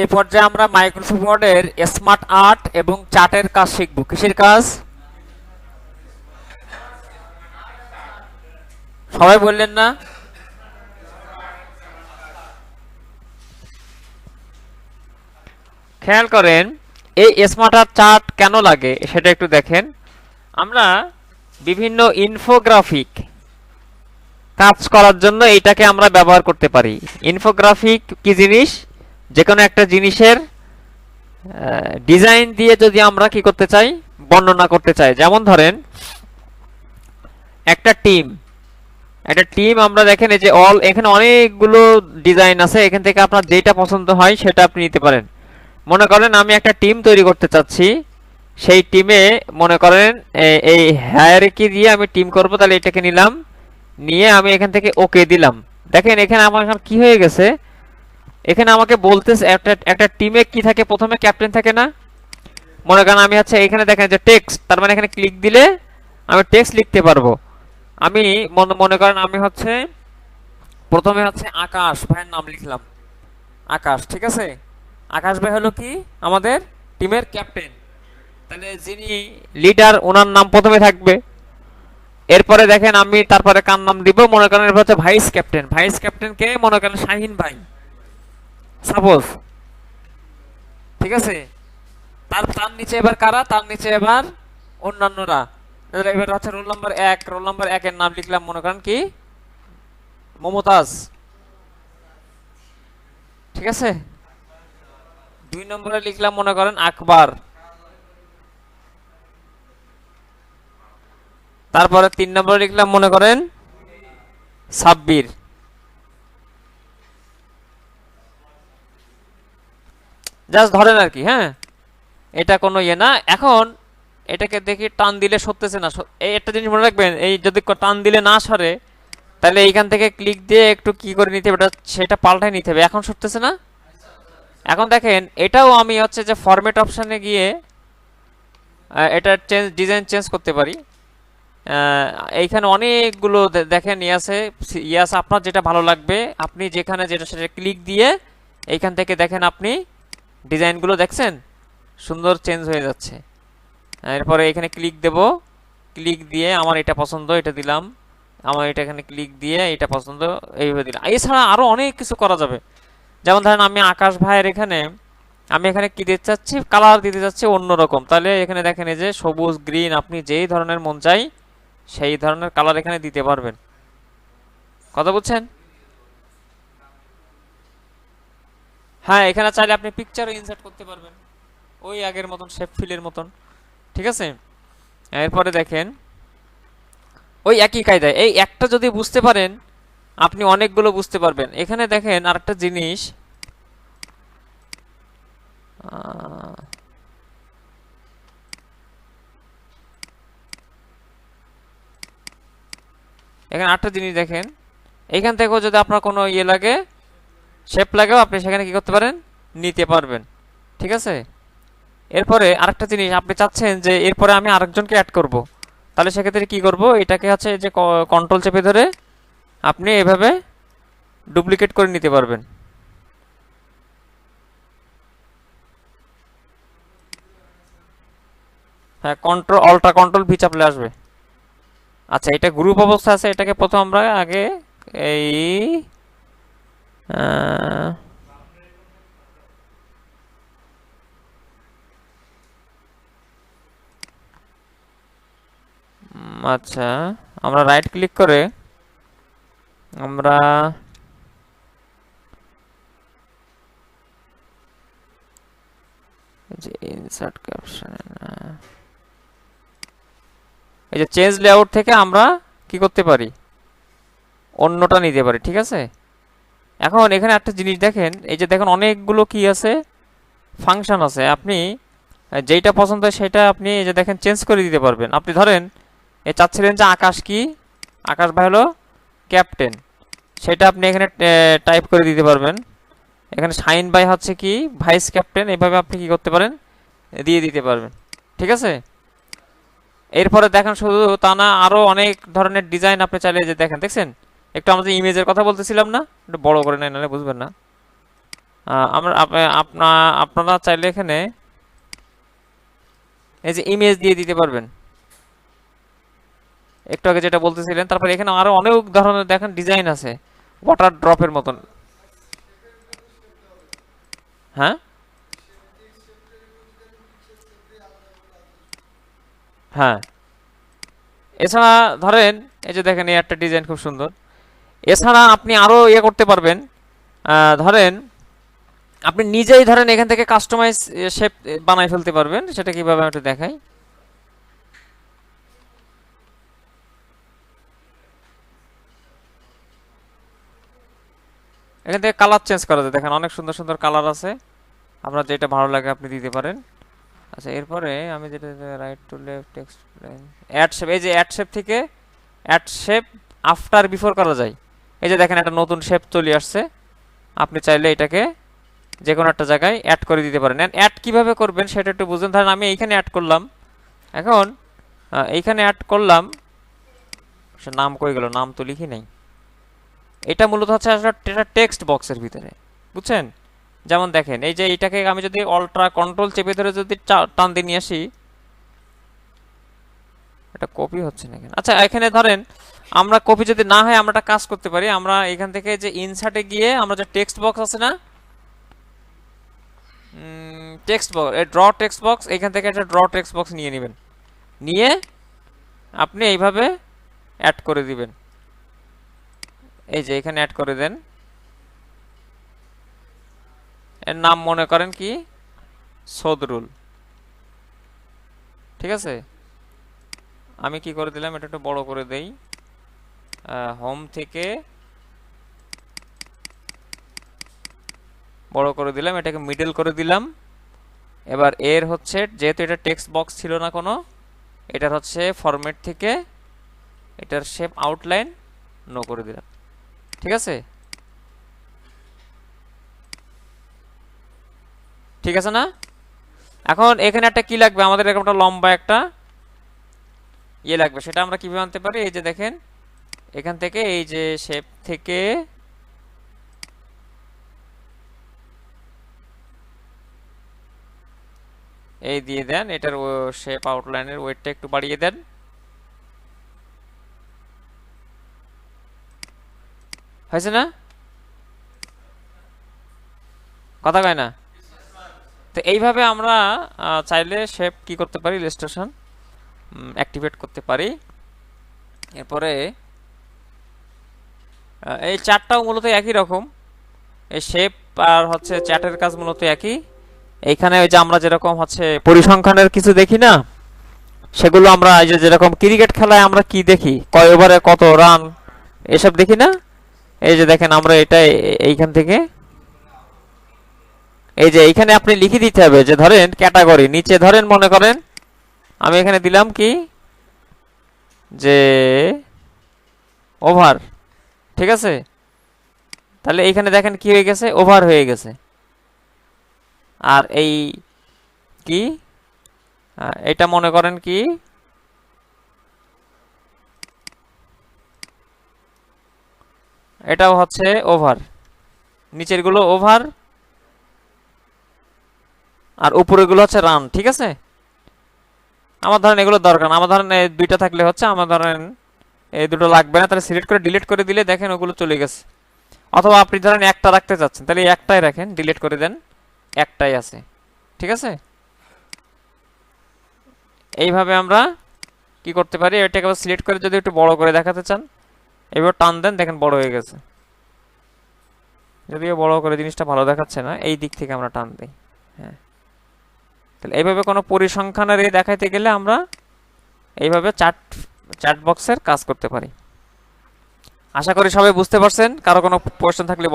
এই পর্যায়ে আমরা মাইক্রোসফট ওয়ার্ডের স্মার্ট আর্ট এবং চার্টের কাজ শিখব। কিসের কাজ? সবাই বললেন না? খেয়াল করেন, এই স্মার্ট আর্ট চার্ট কেন লাগে সেটা একটু দেখেন। আমরা বিভিন্ন ইনফোগ্রাফিক কাজ করার জন্য এইটাকে আমরা ব্যবহার করতে পারি। ইনফোগ্রাফিক কি জিনিস? যে কোনো একটা জিনিসের ডিজাইন দিয়ে যদি আমরা কি করতে চাই, বর্ণনা করতে চাই। যেমন ধরেন, একটা টিম একটা টিম আমরা দেখেন, এই যে অল এখানে অনেকগুলো ডিজাইন আছে। এখান থেকে আপনার যেটা পছন্দ হয়, সেটা আপনি নিতে পারেন। মনে করেন, আমি একটা টিম তৈরি করতে চাচ্ছি। সেই টিমে মনে করেন এই হায়ারকি দিয়ে আমি টিম করব, তাহলে এটাকে নিলাম। নিয়ে আমি এখান থেকে ওকে দিলাম। দেখেন, এখানে আমার কি হয়ে গেছে? এখানে আমাকে বলতেছে, একটা একটা টিমে কি থাকে? প্রথমে ক্যাপ্টেন থাকে না? মনে করেন আমি হচ্ছে এখানে দেখেন যে টেক্সট তার মানে এখানে ক্লিক দিলে আমি টেক্সট লিখতে পারব। আমি মনে মনে করেন আমি হচ্ছে প্রথমে হচ্ছে আকাশ ভাইয়ের নাম লিখলাম। আকাশ, ঠিক আছে? আকাশ ভাই হলো কি? আমাদের টিমের ক্যাপ্টেন তাহলে যিনি লিডার ওনার নাম প্রথমে থাকবে। এরপরে দেখেন আমি তারপরে কার নাম দিব? মনে করেন হচ্ছে ভাইস ক্যাপ্টেন ভাইস ক্যাপ্টেন কে? মনে করেন শাহিন ভাই। সাপোজ ঠিক আছে? তার তার নিচে এবার কারা? তার নিচে এবার অন্যান্যরা। এবার হচ্ছে রোল নাম্বার এক। রোল নাম্বার একের নাম লিখলাম, মনে করেন কি? মমতাজ। ঠিক আছে? দুই নম্বরে লিখলাম, মনে করেন আকবর। তারপরে তিন নম্বরে লিখলাম, মনে করেন সাব্বির। জাস্ট ধরেন আর কি হ্যাঁ? এটা কোনো ইয়ে না। এখন এটাকে দেখি টান দিলে সরতেছে না। এই একটা জিনিস মনে রাখবেন, এই যদি টান দিলে না সরে, তাহলে এইখান থেকে ক্লিক দিয়ে একটু কি করে নিতে হবে? সেটা পাল্টাই নিতে হবে। এখন সরতেছে না? এখন দেখেন, এটাও আমি হচ্ছে যে ফরম্যাট অপশানে গিয়ে এটা চেঞ্জ ডিজাইন চেঞ্জ করতে পারি। এইখানে অনেকগুলো দেখেন ইয়ে আছে ইয়ে আছে। আপনার যেটা ভালো লাগবে, আপনি যেখানে যেটা সেটা ক্লিক দিয়ে এইখান থেকে দেখেন আপনি ডিজাইনগুলো দেখছেন? সুন্দর চেঞ্জ হয়ে যাচ্ছে। এরপরে এখানে ক্লিক দেব। ক্লিক দিয়ে আমার এটা পছন্দ, এটা দিলাম। আমার এটা এখানে ক্লিক দিয়ে এটা পছন্দ, এইভাবে দিলাম। এছাড়া আরও অনেক কিছু করা যাবে। যেমন ধরেন আমি আকাশ ভাইয়ের এখানে, আমি এখানে কি দিতে চাচ্ছি? কালার দিতে চাচ্ছি অন্যরকম। তাহলে এখানে দেখেন যে সবুজ গ্রিন আপনি যেই ধরনের মন চাই, সেই ধরনের কালার এখানে দিতে পারবেন। কথা বুঝছেন? হ্যাঁ এখানে চাইলে আপনি পিকচারও ইনসার্ট করতে পারবেন। ওই আগের মতন শেপ ফিলের মতন। ঠিক আছে? এরপরে দেখেন। ওই একই কায়দায়। এই একটা যদি বুঝতে পারেন, আপনি অনেকগুলো বুঝতে পারবেন। এখানে দেখেন আরেকটা জিনিস। এখানে আরেকটা জিনিস দেখেন। এখান থেকেও যদি আপনার কোনো ইয়ে লাগে শেপ লাগেও, আপনি সেখানে কি করতে পারেন? নিতে পারবেন। ঠিক আছে? এরপরে আরেকটা জিনিস, আপনি চাচ্ছেন যে এরপরে আমি আরেকজনকে অ্যাড করব। তাহলে সেক্ষেত্রে কি করব? এটাকে হচ্ছে যে কন্ট্রোল চেপে ধরে আপনি এভাবে ডুপ্লিকেট করে নিতে পারবেন। হ্যাঁ কন্ট্রোল অল্টা কন্ট্রোল ভি চাপলে আসবে। আচ্ছা এটা গ্রুপ অবস্থা আছে, এটাকে প্রথম আমরা আগে এই উম, আচ্ছা আমরা রাইট ক্লিক করে আমরা ইনসার্ট ক্যাপশন এই যে চেঞ্জ লেআউট থেকে আমরা কি করতে পারি? অন্যটা নিতে পারি ঠিক আছে? এখন এখানে একটা জিনিস দেখেন, এই যে দেখেন অনেকগুলো কি আছে? ফাংশন আছে। আপনি যেটা পছন্দ হয় সেটা আপনি এই যে দেখেন চেঞ্জ করে দিতে পারবেন। আপনি ধরেন, এ চাচ্ছিলেন যে আকাশ কি? আকাশ ভাই হলো ক্যাপ্টেন সেটা আপনি এখানে টাইপ করে দিতে পারবেন। এখানে শাইন বাই হচ্ছে কি? ভাইস ক্যাপ্টেন এভাবে আপনি কি করতে পারেন? দিয়ে দিতে পারবেন। ঠিক আছে? এরপরে দেখেন শুধু তা না আরও অনেক ধরনের ডিজাইন আপনি চাইলে যে দেখেন, দেখছেন? একটু আমাদের ইমেজের কথা বলতেছিলাম না? একটু বড় করে নেন, নাহলে বুঝবেন না। আমরা, আপ- আপনা, আপনারা চাইলে এখানে এই যে ইমেজ দিয়ে দিতে পারবেন। একটু আগে যেটা বলতেছিলেন, তারপর এখানে আরও অনেক ধরনের দেখেন ডিজাইন আছে। ওয়াটার ড্রপের মতন। হ্যাঁ? হ্যাঁ। এছাড়া ধরেন, এই যে দেখেন এই একটা ডিজাইন খুব সুন্দর। এছাড়া আপনি আরও ইয়ে করতে পারবেন। ধরেন, আপনি নিজেই ধরেন এখান থেকে কাস্টমাইজ শেপ বানাই ফেলতে পারবেন। সেটা কীভাবে আমি একটু দেখাই। এখান থেকে কালার চেঞ্জ করা যায়। দেখেন, অনেক সুন্দর সুন্দর কালার আছে। আপনার যেটা ভালো লাগে আপনি দিতে পারেন। আচ্ছা এরপরে আমি যেটা right to left text add shape এই যে অ্যাড শেপ থেকে অ্যাড শেপ আফটার বিফোর করা যায়। এই যে দেখেন, একটা নতুন শেপ চলে আসছে। আপনি চাইলে এটাকে যে কোনো একটা জায়গায় অ্যাড করে দিতে পারেন। অ্যাড কীভাবে করবেন সেটা একটু বুঝুন। ধরেন, আমি এইখানে অ্যাড করলাম। এখন এইখানে অ্যাড করলাম। সে নাম কই গেল? নাম তো লিখি নাই। এটা মূলত হচ্ছে আসলে টেক্সট বক্সের ভিতরে। বুঝছেন? যেমন দেখেন, এই যে এইটাকে আমি যদি অল্ট্রা কন্ট্রোল চেপে ধরে যদি টান দিয়ে নিয়ে আসি, এটা কপি হচ্ছে না? আচ্ছা এখানে ধরেন আমরা কপি যদি না হয়, আমরা কাজ করতে পারি। আমরা এখান থেকে যে ইনসার্টে গিয়ে আমরা যে টেক্সট বক্স আছে না? Text box draw text box এখান থেকে একটা ড্র টেক্সট বক্স নিয়ে নেবেন। নিয়ে আপনি এইভাবে অ্যাড করে দিবেন। এই যে এখানে অ্যাড করে দেন। এর নাম মনে করেন কি? সদরুল। ঠিক আছে? আমি কি করে দিলাম? এটা একটু বড় করে দেই। হোম থেকে বড় করে দিলাম, এটাকে মিডল করে দিলাম। এবার এর হচ্ছে, যেহেতু এটা টেক্সট বক্স ছিল না কোনো, এটার হচ্ছে ফরম্যাট থেকে এটার শেপ আউটলাইন নো করে দিলাম। ঠিক আছে? ঠিক আছে না? এখন এখানে একটা কি লাগবে? আমাদের এরকম একটা লম্বা একটা ইয়ে লাগবে। সেটা আমরা কীভাবে আনতে পারি? এই যে দেখেন এখান থেকে এই যে শেপ থেকে এই দিয়ে দেন, এটার শেপ আউটলাইনের ওয়েটটা একটু বাড়িয়ে দেন। হয়েছে না? কথা কয় না? তো এইভাবে আমরা চাইলে শেপ কি করতে পারি? ইলাস্ট্রেশন অ্যাক্টিভেট করতে পারি। এরপরে এই চারটাও মূলত একই রকম। এই শেপ আর হচ্ছে চ্যাটের কাজ মূলত একই। এইখানে ওই যে আমরা যেরকম হচ্ছে পরিসংখ্যানের কিছু দেখি না, সেগুলো আমরা এই যে যেরকম ক্রিকেট খেলায় আমরা কি দেখি, কয় ওভারে কত রান এসব দেখি না? এই যে দেখেন আমরা এটা এইখান থেকে। এই যে এইখানে আপনি লিখে দিতে হবে যে ধরেন ক্যাটাগরি নিচে ধরেন মনে করেন, আমি এখানে দিলাম কি? যে ওভার ঠিক আছে? তাহলে এইখানে দেখেন কি হয়ে গেছে? ওভার হয়ে গেছে। আর এই কি? এটা মনে করেন কি? এটাও হচ্ছে ওভার নিচেরগুলো ওভার আর উপরেরগুলো হচ্ছে রান ঠিক আছে? আমার ধরেন এগুলো দরকার আমার ধরেন দুইটা থাকলে হচ্ছে, আমার ধরেন এই দুটো লাগবে না, তাহলে সিলেক্ট করে ডিলিট করে দিলে দেখেন ওগুলো চলে গেছে। অথবা আপনি ধরেন একটা রাখতে চাচ্ছেন তাহলে একটাই রাখেন ডিলিট করে দেন, একটাই আছে। ঠিক আছে? এইভাবে আমরা কি করতে পারি? এটাকে আবার সিলেক্ট করে যদি একটু বড় করে দেখাতে চান, এবার টান দেন, দেখেন বড় হয়ে গেছে। যদিও বড় করে জিনিসটা ভালো দেখাচ্ছে না, এই দিক থেকে আমরা টান দিই। হ্যাঁ। তাহলে এইভাবে কোনো পরিসংখ্যানের দেখাইতে গেলে আমরা এইভাবে চার্ট চার্ট বক্সের কাজ করতে পারি। আশা করি সবাই বুঝতে পারছেন কারও কোনো কোয়েশ্চেন থাকলে